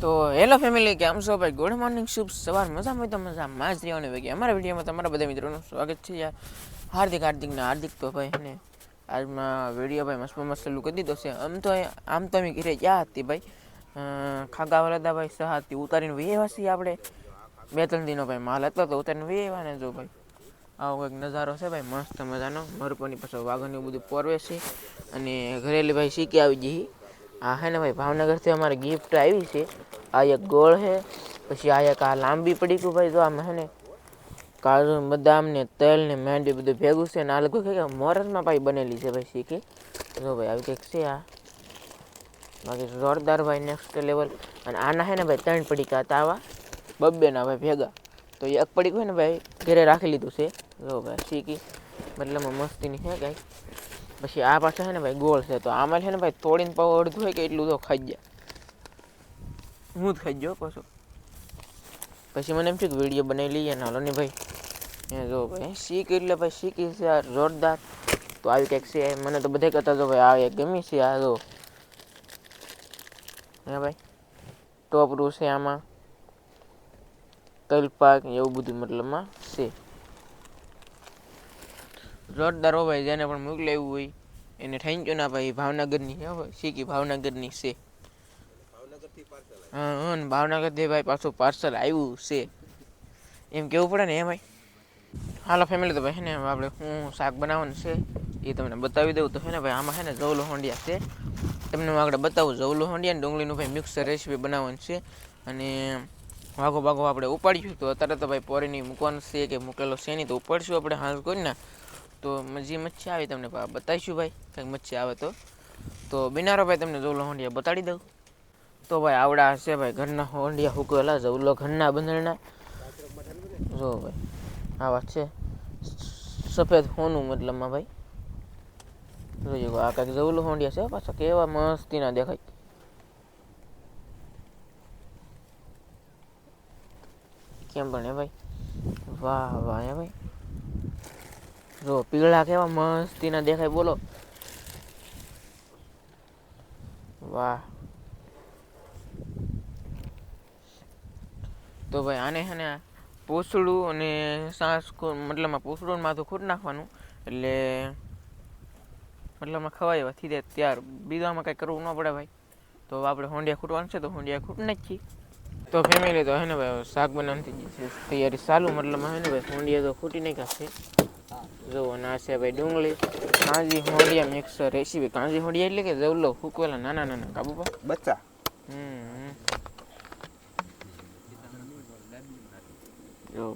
તો hello family, કેમ છો ભાઈ? ગુડ મોર્નિંગ શુભ સવાર. મજામાં હોય તો મજામાં. જ રહેવાની ભાઈ અમારા વિડીયોમાં તમારા બધા મિત્રોનું સ્વાગત છે યાર. હાર્દિક હાર્દિક ને હાર્દિક તો ભાઈ ને? આજમાં વીડિયો ભાઈ મસ્ત મસ્ત લુક કરી દીધો છે. આમ તો આમ તો અમે ઘરે ગયા હતી ભાઈ. ખાગા વલદા ભાઈ સહાતી ઉતારીને વેવા છીએ આપણે. બે, ત્રણ દિનો ભાઈ માલ હતો તો ઉતારીને વેવાને જો ભાઈ. આવો કંઈક નજારો છે ભાઈ, મસ્ત મજાનો. મરપોની પાછળ વાઘન એવું બધું પોરવે છે. અને ઘરેલી ભાઈ શીખી આવી જઈ આ હે ને ભાઈ, ભાવનગરથી અમારે ગિફ્ટ આવી છે. આ એક ગોળ છે પછી આ એક આ લાંબી પડી ગયું ભાઈ જો આમાં હે ને, કાજુ બદામ ને તેલ ને મહેંદી બધું ભેગું છે ને, આ લોકો કે મોરસમાં ભાઈ બનેલી છે ભાઈ શીખી. જો ભાઈ, આવી કંઈક છે આ. બાકી જોરદાર ભાઈ નેક્સ્ટ લેવલ અને આના હે ને ભાઈ, ત્રણ પડીકા હતા આવા. બબ્બેના ભાઈ ભેગા. તો એક પડીક હોય ને ભાઈ, ઘરે રાખી લીધું છે. જો ભાઈ, શીખી. મતલબ મસ્તીની છે કાંઈ. પછી આ પાછળ છે ને ભાઈ ગોળ છે તો આમાં છે ને ભાઈ તોડીને પાવ અડધું હોય કે એટલું તો ખાઈ જાય હું જ ખાઈ ગયો પાછો. પછી મને એમ થયું કે વીડિયો બનાવી લઈએ ને હાલો ને ભાઈ. એ જો ભાઈ શીખ એટલે ભાઈ શીખી છે આ જોરદાર. તો આવી કંઈક છે મને તો બધા કહેતા જો ભાઈ આવે ગમી છે આ જો. હે ભાઈ ટોપરું છે આમાં. કલ્પાક એવું બધું મતલબમાં છે. જોરદાર હોય જેને પણ મોકલાવ્યું હોય, એને થેન્ક યુ ના ભાઈ, ભાવનગરની હે શીખી ભાવનગરની છે. હા હા, ને ભાવનગરથી ભાઈ પાછું પાર્સલ આવ્યું છે. એમ કેવું પડે ને એ ભાઈ? હાલો ફેમિલી તો ભાઈ હે ને આપણે શું શાક બનાવવાનું છે, એ તમને બતાવી દઉં. તો હે ને ભાઈ, આમાં હે ને જવલો હોંડિયા છે. તમને હું આગળ બતાવું. જવલો હોંડિયા ડુંગળીનું ભાઈ મિક્સર રેસીપી બનાવવાનું છે. અને વાઘો બાઘો આપણે ઉપાડીશું. તો અત્યારે તો ભાઈ પોરીની મૂકવાનું છે કે મૂકેલો છે નહીં, તો ઉપાડીશું આપણે હાલ કરીને તો જે મચ્છી આવે તમને બતાવીશું ભાઈ, કંઈક મચ્છી આવે તો. તો બિનારો ભાઈ તમને જવલો હોંડિયા બતાડી દઉં. તો ભાઈ આવડા હશે ભાઈ ઘરના, હોંડિયા હુકેલા જવલો ઘરના બંધણના જો ભાઈ, આ વાત છે. સફેદ હોનું મતલબમાં ભાઈ. જોઈએ આ કાંઈક જવલો હોંડિયા છે, પાછા કેવા મસ્તીના દેખાય. કેમ હે ભાઈ? વાહ વાહ ભાઈ. જો, પીળા કેવા મસ્તીના દેખાય, બોલો. વાહ. તો ભાઈ, આને છે ને પૂછડું અને સાસ મતલબ મતલબમાં પૂછડું માથું ખૂટ નાખવાનું, એટલે મતલબમાં ખવાય એવા થઈ જાય ત્યાર બીજામાં કંઈ કરવું ન પડે ભાઈ. તો આપણે હોંડિયા ખૂટવાનું છે, તો હોંડિયા ખૂટ નાખીએ. તો ફેમિલી તો હે ને ભાઈ શાક બનાવવાની તૈયારી ચાલુ, મતલબ હે ને ભાઈ, હોંડિયા તો ખૂટી નહીં છે. જો ના છે ભાઈ ડુંગળી કાંજી હોંડિયા મિક્સર રેસીપી કાંજી હોડિયા એટલે કે જવલો ફૂકવેલા નાના નાના કાબુપા બચ્ચા. હમ જો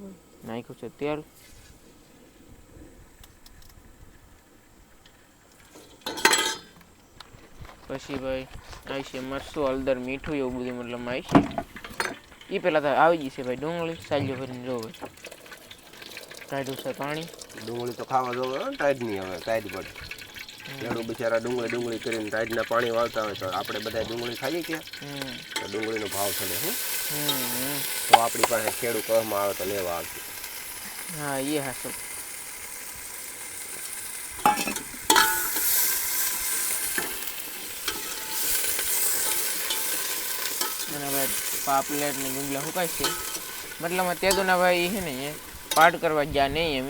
નાખ્યું છે તેલ. પછી ભાઈ આવી છે મરસું હળદર મીઠું એવું બધું મતલબ આવી છે. એ પહેલાં તો આવી જશે છે ભાઈ ડુંગળી સાજો ભરીને જો ભાઈ. કાઢ્યું છે પાણી? ડુંગળી તો ખાવા જોવે હો, ટાઈટ નહીં હવે ટાઈટ પડે ખેડૂત બિચારા ડુંગળી ડુંગળી કરીને ટાઈટના પાણી વાળતા હોય તો આપણે બધા ડુંગળી ખાઈએ કે? હમ. તો ડુંગળીનો ભાવ ચડે હું હમ હમ. તો આપણી પાસે ખેડૂત કહમાં આવે તો લેવા આવશે. હા એ હાસો અને ભાઈ પાપલેટ ને ગુંગલા હુકાય છે. મતલબ તે તો ના ભાઈ છે ને એ પાટ કરવા ગયા નહીં એમ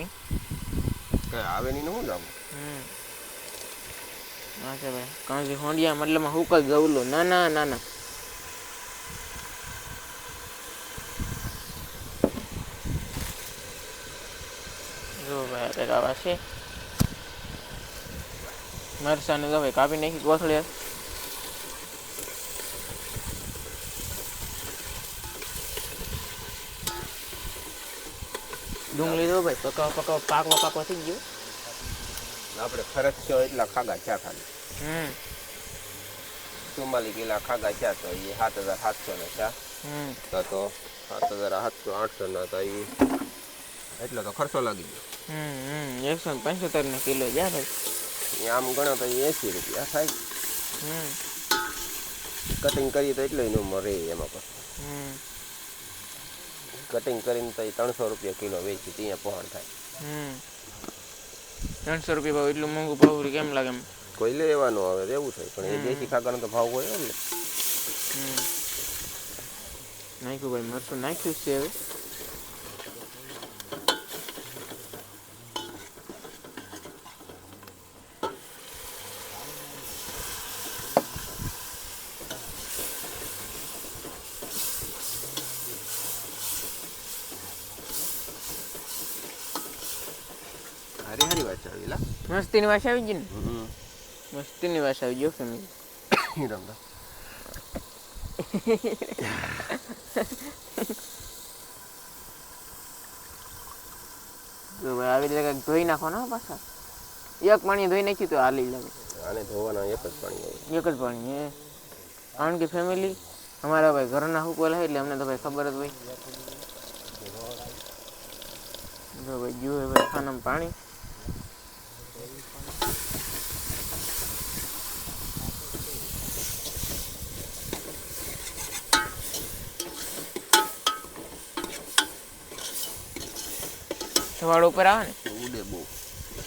કઈ આવે નહીં હું હમ. હા છે ભાઈ કાંસી હોંડિયા મતલબમાં ના ના નાના ના. જો ભાઈ કંઈક આવા છે. મરસાને તો ભાઈ કાપી નાખી કોથળી ડુંગળી તો ભાઈ પકવ પકવ પાકવા પાકવા થઈ ગયો. આપણે ફરજ છો એટલા ખાગા ચા ખાલી. હમ. ચુમ્માલી કિલા ખાગા ચા તો એ સાત હજાર સાતસો ના ચા હમ. તો તો સાત હજાર સાતસો આઠસો ના તો એ એટલો તો ખર્ચો લાગી ગયો. હમ એકસો ને પંચોતેર ને કિલો જા ભાઈ. એ આમ ગણો તો એંસી રૂપિયા થાય. હમ. કટિંગ કરીએ તો એટલો એનો મરે એમાં પછી. હમ. કટિંગ કરીને તો એ ત્રણસો રૂપિયા કિલો વેચી ત્યાં પહોંચ થાય. હમ. ત્રણસો રૂપિયા ભાવ એટલું મોંઘું ભાવ કેમ લાગે એમ? કોઈ લેવાનું હવે રહેવું થાય. પણ એ દેશી ખાવાનો તો ભાવ હોય ને. નાખ્યું ભાઈ મરચું નાખ્યું છે હવે હારી હારી વાત છે આવી લા મસ્તીની વાસ આવી ગઈ ને હમ મસ્તીની વાસ આવી ગયો ફેમિલી રમતા જો ભાઈ આવી રીતે કંઈક ધોઈ નાખો ને પાછા એક પાણી ધોઈ નાખ્યું તો હાલી લાગે આને ધોવાના એક જ પાણી આવે એક જ પાણી હે કારણ કે ફેમિલી અમારા ભાઈ ઘરના હુકવેલા હોય એટલે અમને તો ભાઈ ખબર જ હોય જો ભાઈ જુએ ભાઈ ખાનામાં પાણી સવાડ ઉપર આવે ને? ઉડે બહુ.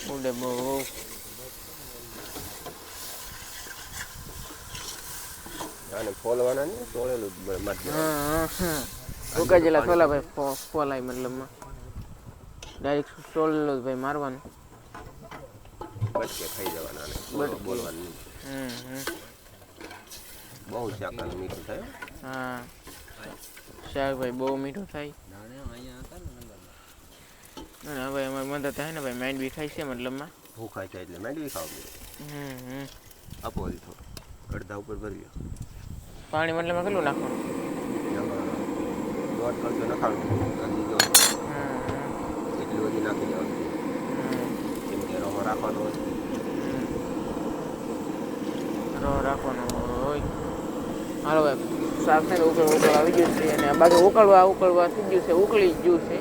ઉડે બહુ. આને ફોલવાના નહીં તોડેલું જ હા હા હા. ઉકાજેલા ફોલા ભાઈ ફોલાય મતલબ ડાયરેક્ટ સોલેલો જ ભાઈ મારવાનું. બટકે ખાઈ જવાના ને બોલવાનું. હમ હમ. બહુ શાકાનું મીઠું થાય હા. શાક ભાઈ બહુ મીઠું થાય. અને હવે અમારે મદદ થાય ને ભાઈ માઇન્ડ બી ખાય છે મતલબમાં. ભૂખાય થાય એટલે માઇન્ડ ખાવા હમ હમ. આપો હજી થોડું. અડધા ઉપર ભરી ગયો પાણી મતલબમાં કેટલું નાખવાનું? દોઢ કળશો નખાડું એટલું બધી નાખી દેવાનું. કેમ કે રોમાં રાખવાનો હોય. રો રાખવાનો હોય. હાલો ભાઈ સાફ થાય ને ઉકળ ઉકળ આવી ગયું છે અને બાકી ઉકળવા ઉકળવા થઈ ગયું છે ઉકળી ગયું છે.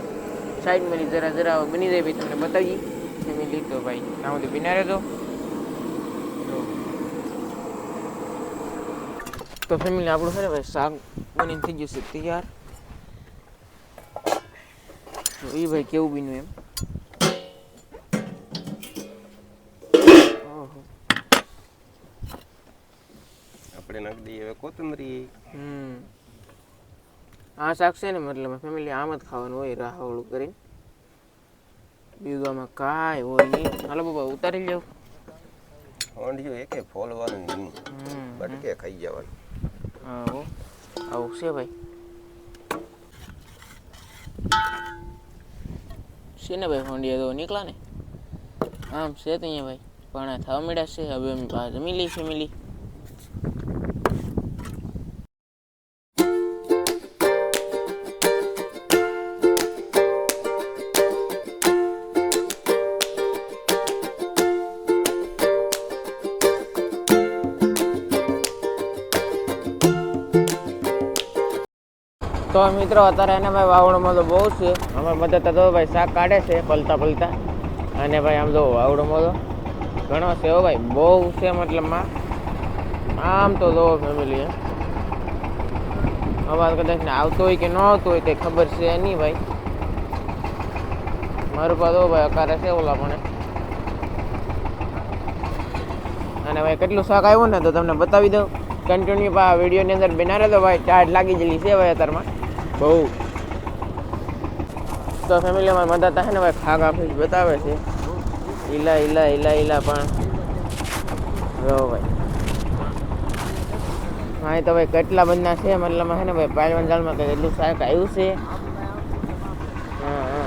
સાઈડમાં જરા જરા બની જાય ભાઈ તમને બતાવી ફેમિલી તો ભાઈ. ના સુધી બિના રહેતો તો ફેમિલી આપણું છે ને ભાઈ શાક બની થઈ ગયું છે તૈયાર. તો એ ભાઈ કેવું બન્યું એમ? આપણે નાખી દઈએ હવે કોથમરી. હમ. આ શાક છે ને મતલબ ફેમિલી આમ જ ખાવાનું હોય રાહવળું કરીને. બીજું આમાં કાંઈ હોય નહીં. હાલો બાબા ઉતારી લેવું હોંડિયું એકે ફોલવાનું નહીં. બટકે ખાઈ જવાનું. આવો. આવું છે ભાઈ. છે ને ભાઈ હોંડિયા તો નીકળા ને? આમ છે ત્યાં ભાઈ. પણ થવા મળ્યા છે હવે અમે જમી લઈ ફેમિલી તો મિત્રો, અત્યારે એને ભાઈ વાવડોમાં તો બહુ છે. અમે બધા તો ભાઈ શાક કાઢે છે, પલતા પલતા. અને ભાઈ આમ જો વાવડોમાં તો ઘણો છે હો ભાઈ, બહુ છે મતલબમાં આમ તો જો ફેમિલી અવાજ કદાચ ને આવતો હોય કે ન આવતો હોય તે ખબર છે નહીં ભાઈ. મારું પાસે ભાઈ અકારે છે ઓલા પણ અને ભાઈ કેટલું શાક આવ્યું ને તો તમને બતાવી દઉં. કન્ટિન્યુ પા વિડીયોની અંદર બિના રહેતો ભાઈ. ચાર્જ લાગી ગયેલી છે ભાઈ અત્યારમાં. બહુ. તો ફેમિલીમાં મદદ થાય ને ભાઈ ખાગ ફીસ બતાવે છે. ઈલા ઈલા ઈલા ઈલા પણ. રહો ભાઈ. હા તો ભાઈ કેટલા બધા છે? મતલબમાં છે ને ભાઈ પાંચ જાળમાં કંઈક એટલું શાક આવ્યું છે? હા હા.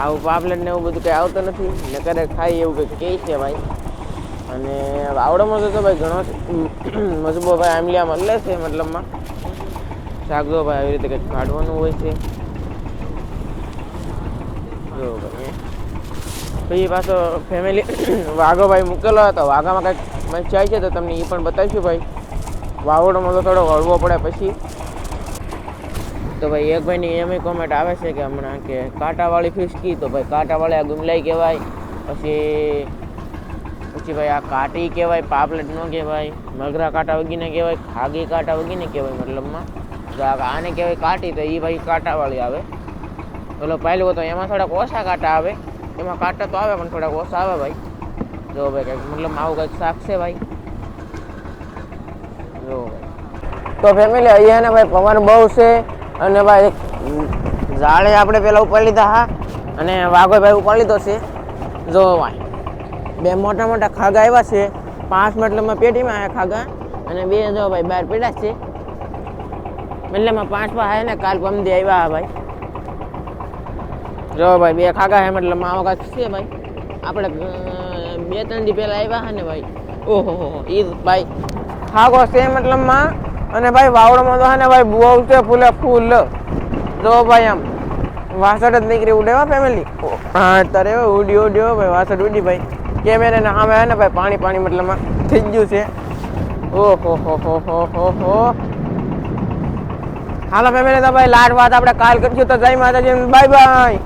આવું પાપલેટ ને એવું બધું કંઈ આવતું નથી. ને કરે ખાઈ એવું કંઈક કહે છે ભાઈ. અને વાવડામાં તો ભાઈ ઘણો મજબો ભાઈ આમલિયા મળે છે મતલબમાં. જો ભાઈ આવી રીતે કંઈક કાઢવાનું હોય છે. જો પછી પાછો ફેમિલી વાઘો ભાઈ મૂકેલો હતો. વાઘામાં કંઈક મચ્છાય છે તો તમને એ પણ બતાવીશું ભાઈ. વાવડોમાં તો થોડો હળવો પડે પછી. તો ભાઈ એક ભાઈની એમ કોમેન્ટ આવે છે કે હમણાં કે કાંટાવાળી ફિશકી તો ભાઈ કાંટાવાળી આ ગુમલાઈ કહેવાય. પછી પછી ભાઈ આ કાટી કહેવાય, પાપલેટ ન કહેવાય મગરા કાંટા વગીને કહેવાય, ખાગી કાંટા વગીને કહેવાય મતલબમાં. આને કહેવાય કાટી, તો એ ભાઈ કાંટાવાળી આવે. પેલો પહેલું તો એમાં થોડાક ઓછા કાંટા આવે. એમાં કાંટા તો આવે, પણ થોડાક ઓછા આવે ભાઈ. જો ભાઈ કંઈક મતલબ આવું કંઈક શાક છે ભાઈ. જો તો ફેમિલી અહીંયા ને ભાઈ પવન બહુ છે. અને ભાઈ ઝાડે આપણે પેલા ઉપાડી લીધા હા. અને વાઘો ભાઈ ઉપર લીધો છે. જો ભાઈ બે મોટા મોટા ખાગા આવ્યા છે. પાંચ મતલબમાં પેટીમાં આવ્યા ખાગા. અને બે જો ભાઈ બહાર પડ્યા છે. મતલબમાં પાંચ પા હે ને કાલ પમદી આવ્યા હા ભાઈ. જો ભાઈ બે ખાગા હે મતલબ આવો કાચ છે ભાઈ. આપણે બે ત્રણ દી પહેલાં આવ્યા હા ને ભાઈ. ઓહો, હો એ ભાઈ. ખાગો છે મતલબમાં અને ભાઈ વાવડોમાં તો હે ને ભાઈ બહુ છે ફૂલે ફૂલ. જો ભાઈ આમ વાસઠ જ નીકળી ઉડેવા ફેમિલી હા, તારે ઉડી ઉડ્યો ભાઈ વાસઠ ઉડી ભાઈ. કેમેરા ને સામે હે ને ભાઈ પાણી પાણી મતલબ થઈ ગયું છે. ઓહો, હો હો હો હો હો. હાલો ફેમિલી તો ભાઈ લાડ વાત આપણે કાલ કરશું. તો જય માતાજી બાય બાય